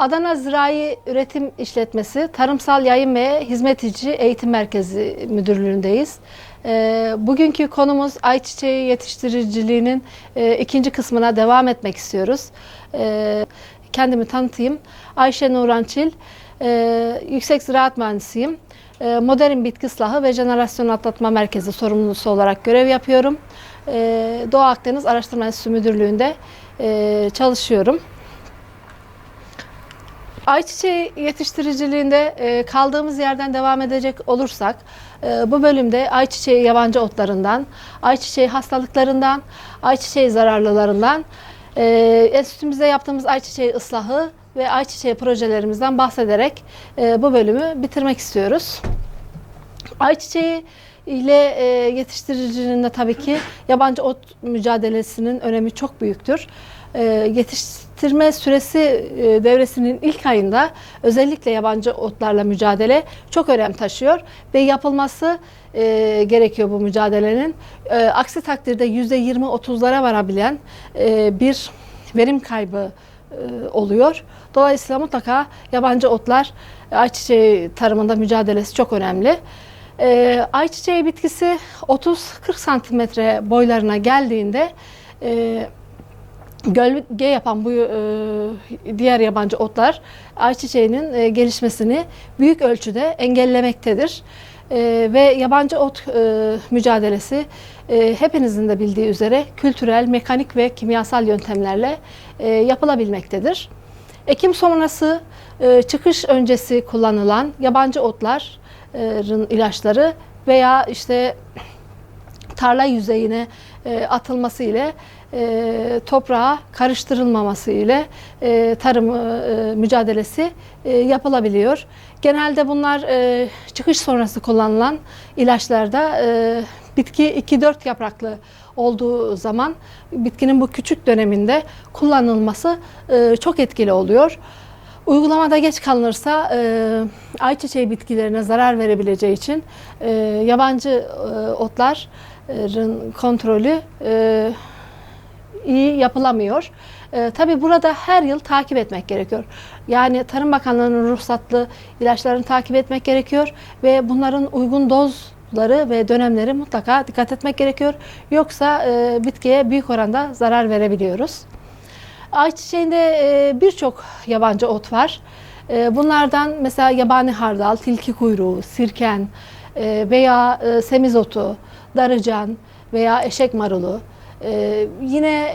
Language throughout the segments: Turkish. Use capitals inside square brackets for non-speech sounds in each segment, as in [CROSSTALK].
Adana Zirai Üretim İşletmesi Tarımsal Yayın ve Hizmetici Eğitim Merkezi Müdürlüğündeyiz. Ee, Bugünkü konumuz ayçiçeği yetiştiriciliğinin e, ikinci kısmına devam etmek istiyoruz. Ee, Kendimi tanıtayım. Ayşe Nurançil, e, Yüksek Ziraat Mühendisiyim. E, Modern Bitki Islahı ve Jenerasyon Atlatma Merkezi sorumlusu olarak görev yapıyorum. E, Doğu Akdeniz Araştırma Enstitüsü Müdürlüğü'nde çalışıyorum. Ayçiçeği yetiştiriciliğinde e, kaldığımız yerden devam edecek olursak e, bu bölümde ayçiçeği yabancı otlarından, ayçiçeği hastalıklarından, ayçiçeği zararlılarından, e, enstitümüzde yaptığımız ayçiçeği ıslahı ve ayçiçeği projelerimizden bahsederek e, bu bölümü bitirmek istiyoruz. Ayçiçeği ile e, yetiştiricinin de tabii ki yabancı ot mücadelesinin önemi çok büyüktür. E, yetiştirme süresi e, devresinin ilk ayında özellikle yabancı otlarla mücadele çok önem taşıyor ve yapılması e, gerekiyor bu mücadelenin. E, aksi takdirde %20-30'lara varabilen e, bir verim kaybı e, oluyor. Dolayısıyla mutlaka yabancı otlar ayçiçeği tarımında mücadelesi çok önemli. E, ayçiçeği bitkisi 30-40 santimetre boylarına geldiğinde e, gölge yapan bu e, diğer yabancı otlar ayçiçeğinin e, gelişmesini büyük ölçüde engellemektedir. E, ve yabancı ot e, mücadelesi e, hepinizin de bildiği üzere kültürel, mekanik ve kimyasal yöntemlerle e, yapılabilmektedir. Ekim sonrası e, çıkış öncesi kullanılan yabancı otların ilaçları veya işte tarla yüzeyine e, atılması ile e, toprağa karıştırılmaması ile e, tarım mücadelesi e, yapılabiliyor. Genelde bunlar çıkış sonrası kullanılan ilaçlarda bitki 2-4 yapraklı olduğu zaman bitkinin bu küçük döneminde kullanılması çok etkili oluyor. Uygulamada geç kalınırsa e, ayçiçeği bitkilerine zarar verebileceği için e, yabancı e, otların kontrolü e, iyi yapılamıyor. E, tabii burada her yıl takip etmek gerekiyor. Yani Tarım Bakanlığı'nın ruhsatlı ilaçlarını takip etmek gerekiyor ve bunların uygun dozları ve dönemleri mutlaka dikkat etmek gerekiyor. Yoksa e, bitkiye büyük oranda zarar verebiliyoruz. Ayçiçeğinde e, birçok yabancı ot var. E, bunlardan mesela yabani hardal, tilki kuyruğu, sirken e, veya e, semizotu, darıcan veya eşek marulu, yine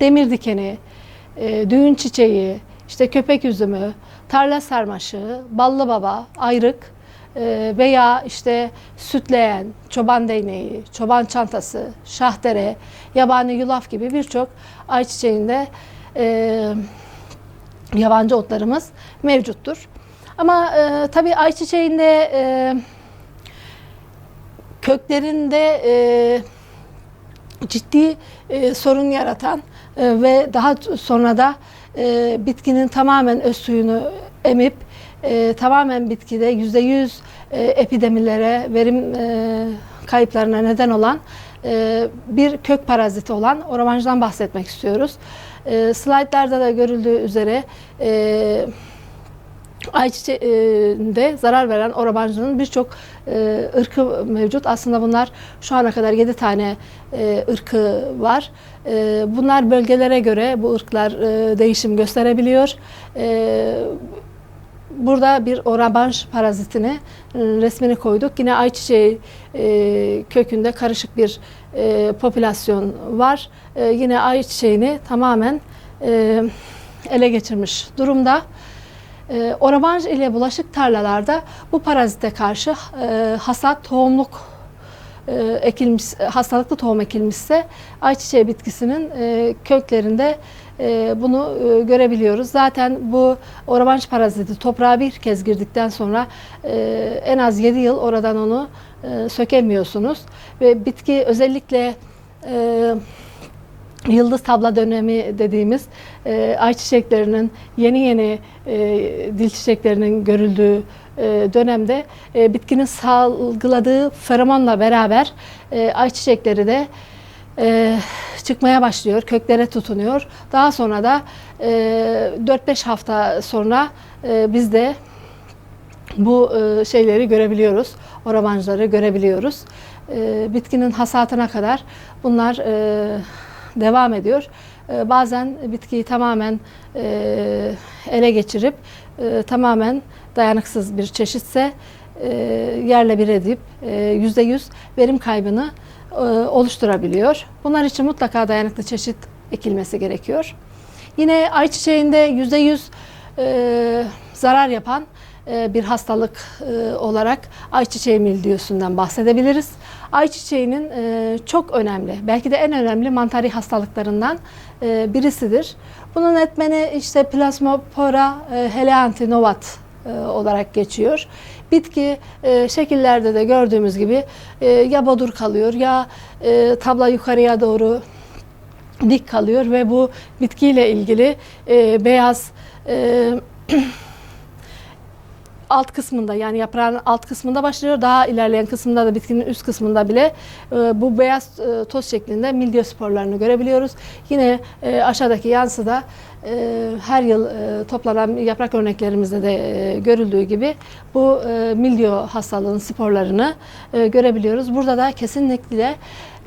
demir dikeni, düğün çiçeği, işte köpek üzümü, tarla sarmaşığı, ballı baba, ayrık veya işte sütleyen, çoban değneği, çoban çantası, şahdere, yabani yulaf gibi birçok ayçiçeğinde e, yabancı otlarımız mevcuttur. Ama e, tabii ayçiçeğinde e, köklerinde e, ciddi e, sorun yaratan e, ve daha sonra da e, bitkinin tamamen öz suyunu emip e, tamamen bitkide yüzde yüz e, epidemilere, verim e, kayıplarına neden olan e, bir kök paraziti olan oramanjdan bahsetmek istiyoruz. E, slaytlarda da görüldüğü üzere e, ayçiçeğinde zarar veren orabancının birçok e, ırkı mevcut. Aslında bunlar şu ana kadar 7 tane e, ırkı var. E, bunlar bölgelere göre bu ırklar e, değişim gösterebiliyor. E, Burada bir orabanj parazitini e, resmini koyduk. Yine ayçiçeği e, kökünde karışık bir e, popülasyon var. Yine ayçiçeğini tamamen ele geçirmiş durumda. E, orabanj ile bulaşık tarlalarda bu parazite karşı hasat tohumluk e, ekilmiş, hastalıklı tohum ekilmişse ayçiçeği bitkisinin köklerinde bunu e, görebiliyoruz. Zaten bu orabanj paraziti toprağa bir kez girdikten sonra e, en az 7 yıl oradan onu e, sökemiyorsunuz. Ve bitki özellikle Yıldız tabla dönemi dediğimiz e, ayçiçeklerinin yeni yeni e, dil çiçeklerinin görüldüğü dönemde bitkinin salgıladığı feromonla beraber e, ayçiçekleri de e, çıkmaya başlıyor, köklere tutunuyor. Daha sonra da e, 4-5 hafta sonra e, biz de bu e, şeyleri görebiliyoruz, oramancıları görebiliyoruz. E, bitkinin hasatına kadar bunlar e, devam ediyor. E, bazen bitkiyi tamamen e, ele geçirip e, tamamen dayanıksız bir çeşitse e, yerle bir edip e, yüzde yüz verim kaybını oluşturabiliyor. Bunlar için mutlaka dayanıklı çeşit ekilmesi gerekiyor. Yine ayçiçeğinde yüzde yüz e, zarar yapan e, bir hastalık e, olarak ayçiçeği mildiyosundan bahsedebiliriz. Ayçiçeğinin e, çok önemli, belki de en önemli mantari hastalıklarından e, birisidir. Bunun etmeni işte Plasmopora e, heleanti novat e, olarak geçiyor. Bitki e, şekillerde de gördüğümüz gibi e, ya bodur kalıyor ya e, tabla yukarıya doğru dik kalıyor ve bu bitkiyle ilgili e, beyaz e, [CLEARS THROAT] alt kısmında yani yaprağın alt kısmında başlıyor. Daha ilerleyen kısmında da bitkinin üst kısmında bile e, bu beyaz e, toz şeklinde mildiyosporlarını görebiliyoruz. Yine e, aşağıdaki yansıda e, her yıl e, toplanan yaprak örneklerimizde de e, görüldüğü gibi bu e, mildiyo hastalığının sporlarını e, görebiliyoruz. Burada da kesinlikle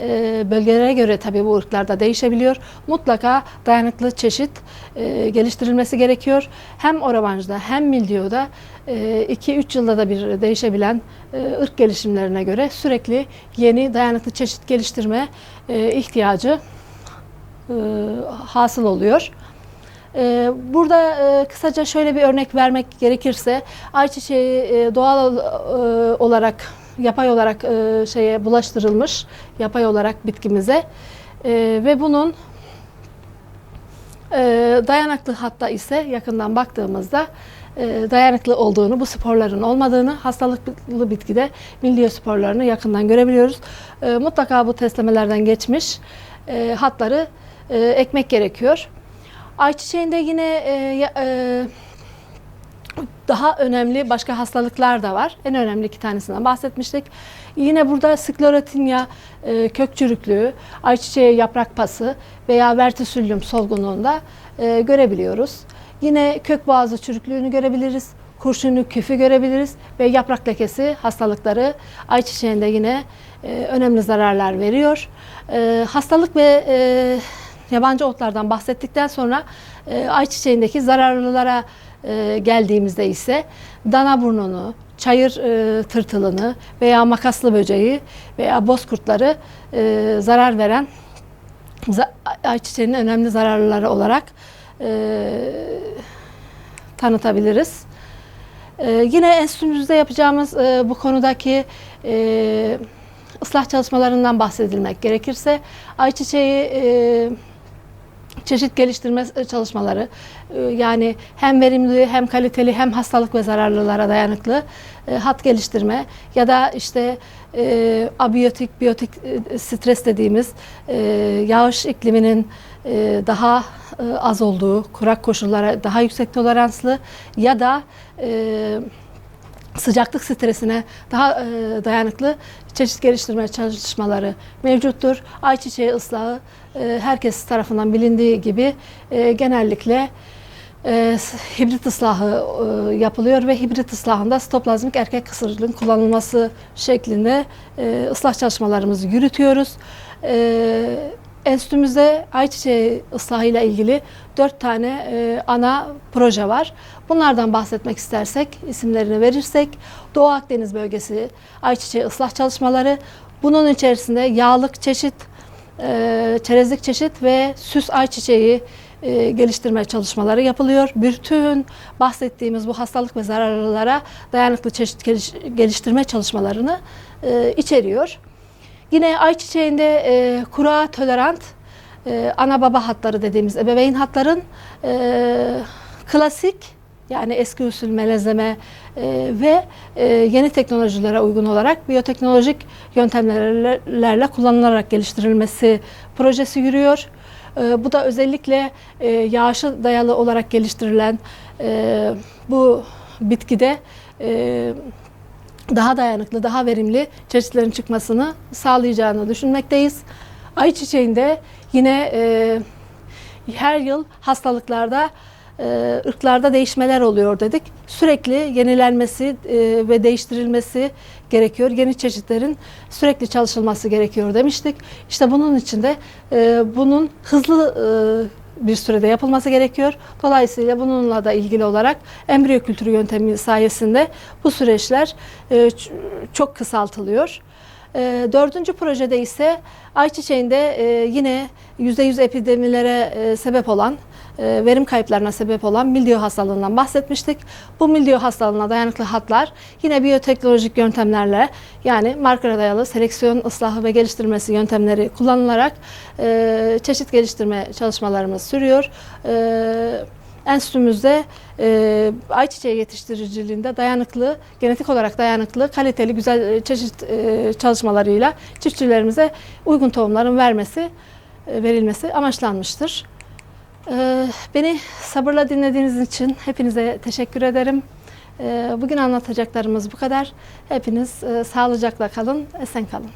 e, bölgelere göre tabii bu ırklarda değişebiliyor. Mutlaka dayanıklı çeşit e, geliştirilmesi gerekiyor. Hem oramancıda hem mildiyoda 2-3 yılda da bir değişebilen e, ırk gelişimlerine göre sürekli yeni dayanıklı çeşit geliştirme e, ihtiyacı e, hasıl oluyor. E, Burada e, kısaca şöyle bir örnek vermek gerekirse ayçiçeği e, doğal e, olarak yapay olarak e, şeye bulaştırılmış yapay olarak bitkimize E, ve bunun e, dayanıklı hatta ise yakından baktığımızda e, dayanıklı olduğunu, bu sporların olmadığını, hastalıklı bitkide mildiyo sporlarını yakından görebiliyoruz. E, mutlaka bu testlemelerden geçmiş e, hatları e, ekmek gerekiyor. Ayçiçeğinde yine e, e, daha önemli başka hastalıklar da var. En önemli iki tanesinden bahsetmiştik. Yine burada sklerotinya e, kök çürüklüğü, ayçiçeği yaprak pası veya vertisülyum solgunluğunda e, görebiliyoruz. Yine kök boğazı çürüklüğünü görebiliriz. Kurşunlu küfü görebiliriz ve yaprak lekesi hastalıkları ayçiçeğinde yine e, önemli zararlar veriyor. Hastalık ve yabancı otlardan bahsettikten sonra ayçiçeğindeki zararlılara e, geldiğimizde ise dana burnunu, çayır e, tırtılını veya makaslı böceği veya bozkurtları e, zarar veren ayçiçeğinin önemli zararlıları olarak e, tanıtabiliriz. E, yine enstitümüzde yapacağımız e, bu konudaki e, ıslah çalışmalarından bahsedilmek gerekirse ayçiçeği e, çeşit geliştirme çalışmaları e, yani hem verimli hem kaliteli hem hastalık ve zararlılara dayanıklı e, hat geliştirme ya da işte e, abiyotik biyotik e, stres dediğimiz e, yağış ikliminin e, daha e, az olduğu kurak koşullara daha yüksek toleranslı ya da e, sıcaklık stresine daha e, dayanıklı çeşit geliştirme çalışmaları mevcuttur. Ayçiçeği ıslahı e, herkes tarafından bilindiği gibi e, genellikle e, hibrit ıslahı e, yapılıyor ve hibrit ıslahında sitoplazmik erkek kısırlığın kullanılması şeklinde e, ıslah çalışmalarımızı yürütüyoruz. E, enstitümüzde ayçiçeği ıslahıyla ilgili dört tane e, ana proje var. Bunlardan bahsetmek istersek, isimlerini verirsek, Doğu Akdeniz bölgesi ayçiçeği ıslah çalışmaları, bunun içerisinde yağlık çeşit, e, çerezlik çeşit ve süs ayçiçeği e, geliştirme çalışmaları yapılıyor. Bütün bahsettiğimiz bu hastalık ve zararlılara dayanıklı çeşit geliş- geliştirme çalışmalarını e, içeriyor. Yine ayçiçeğinde e, kuruğa tolerant e, ana baba hatları dediğimiz ebeveyn hatların e, klasik yani eski usul melezleme e, ve e, yeni teknolojilere uygun olarak biyoteknolojik yöntemlerle kullanılarak geliştirilmesi projesi yürüyor. E, bu da özellikle e, yağışa dayalı olarak geliştirilen e, bu bitkide e, daha dayanıklı, daha verimli çeşitlerin çıkmasını sağlayacağını düşünmekteyiz. Ayçiçeğinde yine e, her yıl hastalıklarda e, ırklarda değişmeler oluyor dedik. Sürekli yenilenmesi e, ve değiştirilmesi gerekiyor. Yeni çeşitlerin sürekli çalışılması gerekiyor demiştik. İşte bunun için de e, bunun hızlı e, bir sürede yapılması gerekiyor. Dolayısıyla bununla da ilgili olarak embriyo kültürü yöntemi sayesinde bu süreçler e, çok kısaltılıyor. E, dördüncü projede ise ayçiçeğinde e, yine %100 epidemilere sebep olan, verim kayıplarına sebep olan mildiyo hastalığından bahsetmiştik. Bu mildiyo hastalığına dayanıklı hatlar yine biyoteknolojik yöntemlerle yani markara dayalı seleksiyon, ıslahı ve geliştirmesi yöntemleri kullanılarak e, çeşit geliştirme çalışmalarımız sürüyor. E, Enstitümüzde e, ayçiçeği yetiştiriciliğinde dayanıklı, genetik olarak dayanıklı, kaliteli, güzel e, çeşit e, çalışmalarıyla çiftçilerimize uygun tohumların vermesi, e, verilmesi amaçlanmıştır. E, beni sabırla dinlediğiniz için hepinize teşekkür ederim. E, bugün anlatacaklarımız bu kadar. Hepiniz e, sağlıcakla kalın, esen kalın.